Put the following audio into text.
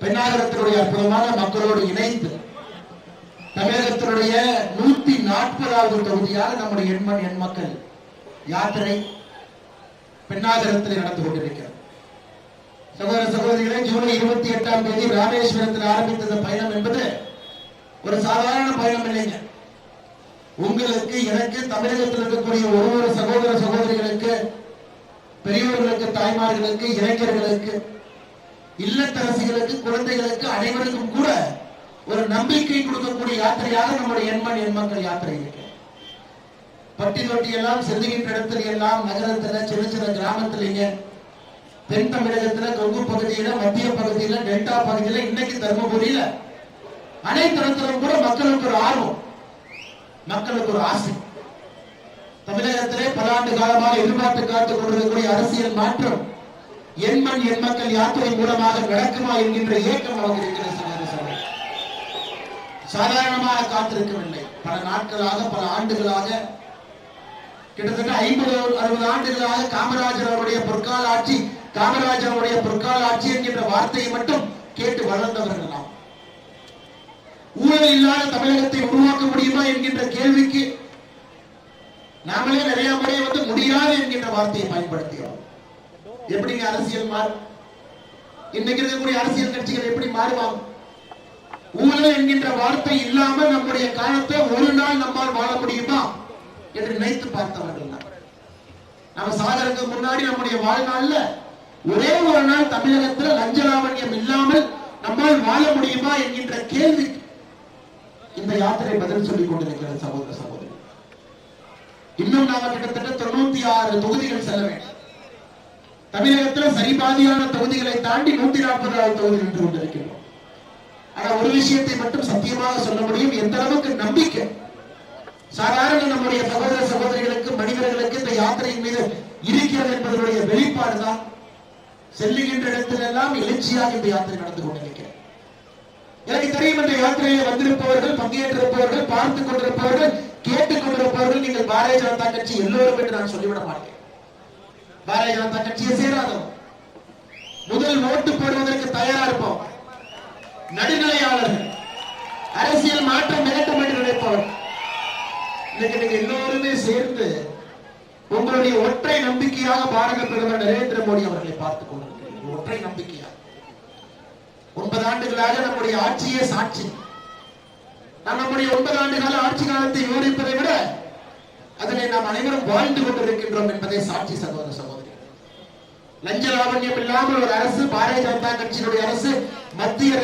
பெண்ணாகரத்தினுடைய அற்புதமான மக்களோடு இணைந்து தமிழகத்தினுடைய நூத்தி நாற்பதாவது தொகுதியாக நம்முடைய எண்மண் எண் மக்கள் யாத்திரை பெண்ணாகரத்தில் நடந்து கொண்டிருக்கிறது. சகோதர சகோதரிகளே ஜூலை இருபத்தி எட்டாம் தேதி ராமேஸ்வரத்தில் ஆரம்பித்தது பயணம் என்பது ஒரு சாதாரண பயணம் இல்லைங்க. உங்களுக்கு எனக்கு தமிழகத்தில் இருக்கக்கூடிய ஒரு ஒரு சகோதர சகோதரிகளுக்கு பெரியவர்களுக்கு தாய்மார்களுக்கு இளைஞர்களுக்கு இல்லத்தரசிகளுக்கு குழந்தைகளுக்கு அனைவருக்கும் கூட ஒரு நம்பிக்கை கொடுக்கக்கூடிய யாத்திரையாக நம்முடைய எண்மண் எண்மக்கள் யாத்திரை இருக்கு. பட்டி தொட்டி எல்லாம் செல்லுகின்ற இடத்துல எல்லாம் நகரத்துல சின்ன சின்ன கிராமத்துலங்க தென் தமிழகத்துல கொங்கு பகுதியில மத்திய பகுதியில டெல்டா பகுதியில இன்னைக்கு தருமபுரியில அனைத்து இடத்திலும் கூட மக்களுக்கு ஒரு ஆர்வம் மக்களுக்கு ஒரு ஆசை. தமிழகத்திலே பல ஆண்டு காலமாக எதிர்பார்த்து காத்துக் கொண்டிருக்கக்கூடிய அரசியல் மாற்றம் எண்மண் எண் மக்கள் யாத்திரை மூலமாக நடக்குமா என்கின்ற ஏக்கம் நமக்கு சாதாரணமாக காத்திருக்கவில்லை. பல நாட்களாக பல ஆண்டுகளாக கிட்டத்தட்ட ஐம்பது அறுபது ஆண்டுகளாக காமராஜர் அவருடைய பொற்கால ஆட்சி காமராஜர் அவருடைய பொற்கால ஆட்சி என்கின்ற வார்த்தையை மட்டும் கேட்டு வளர்ந்தவர்கள் நாம். ஊழல் இல்லாத தமிழகத்தை உருவாக்க முடியுமா என்கின்ற கேள்விக்கு நாமளே நிறைய முறை வந்து முடியாது என்கின்ற வார்த்தையை பயன்படுத்துகிறோம் எப்படிங்க அரசியல் மாறும் இன்னைக்கு இருக்கக்கூடிய அரசியல் கட்சிகள் எப்படி மாறுவாங்க? ஊழல் என்கின்ற வார்த்தை இல்லாம நம்முடைய காலத்தை ஒரு நாள் நம்மால் வாழ முடியுமா என்று நினைத்து பார்த்தவர்கள் தான். நம்ம சாதனுக்கு முன்னாடி நம்முடைய வாழ்நாள்ல ஒரே ஒரு நாள் தமிழகத்தில் லஞ்சலாவண்யம் இல்லாமல் நம்மால் வாழ முடியுமா என்கின்ற கேள்வி. இந்த யாத்திரை பதில் சொல்லிக் கொண்டிருக்கிறது சகோதர சகோதரி இன்னும் நாம கிட்டத்தட்ட தொண்ணூத்தி ஆறு தொகுதிகள் செல்ல வேண்டும். தமிழகத்துல சரிபாதியான தொகுதிகளை தாண்டி நூத்தி நாற்பதாவது தொகுதி நின்று கொண்டிருக்கிறோம் ஆனா ஒரு விஷயத்தை மட்டும் சத்தியமாக சொல்ல முடியும். எந்த அளவுக்கு நம்பிக்கை. சாதாரண நம்முடைய சகோதர சகோதரிகளுக்கு மனிதர்களுக்கு இந்த யாத்திரையின் மீது இருக்கிறது என்பதனுடைய வெளிப்பாடுதான் செல்லுகின்ற இடத்திலெல்லாம் எழுச்சியாக இந்த யாத்திரை நடந்து கொண்டிருக்கிறது. எனக்கு தெரியும் இந்த யாத்திரையில் வந்திருப்பவர்கள் பங்கேற்றிருப்பவர்கள் பார்த்துக் கொண்டிருப்பவர்கள் கேட்டுக் கொண்டிருப்பவர்கள் நீங்கள் பாரதிய ஜனதா கட்சி எல்லோரும் என்று நான் சொல்லிவிட மாட்டேன். பாரதிய ஜனதா கட்சியை சேராதோம் முதல் ஓட்டு போடுவதற்கு தயாரா இருப்போம். நடுநிலையாளர்கள் அரசியல் மாற்றம் வேண்டும் என்று நினைப்பவர். இன்னைக்கு நீங்க எல்லோருமே சேர்ந்து உங்களுடைய ஒற்றை நம்பிக்கையாக பாரத பிரதமர் நரேந்திர மோடி அவர்களை பார்த்துக் கொண்டிருக்கிறீர்கள். ஒற்றை நம்பிக்கையாக ஒன்பது ஆண்டுகளாக நம்முடைய ஆட்சியே சாட்சி. நாம் நம்முடைய ஒன்பது ஆண்டு கால ஆட்சி காலத்தை விவரிப்பதை விட அதனை நாம் அனைவரும் வாழ்ந்து கொண்டிருக்கின்றோம் என்பதை சாட்சி சகோதர சகோதரர் லஞ்ச லாவண்யம் இல்லாமல் ஒரு அரசு பாரதிய ஜனதா கட்சியினுடைய அரசு மத்திய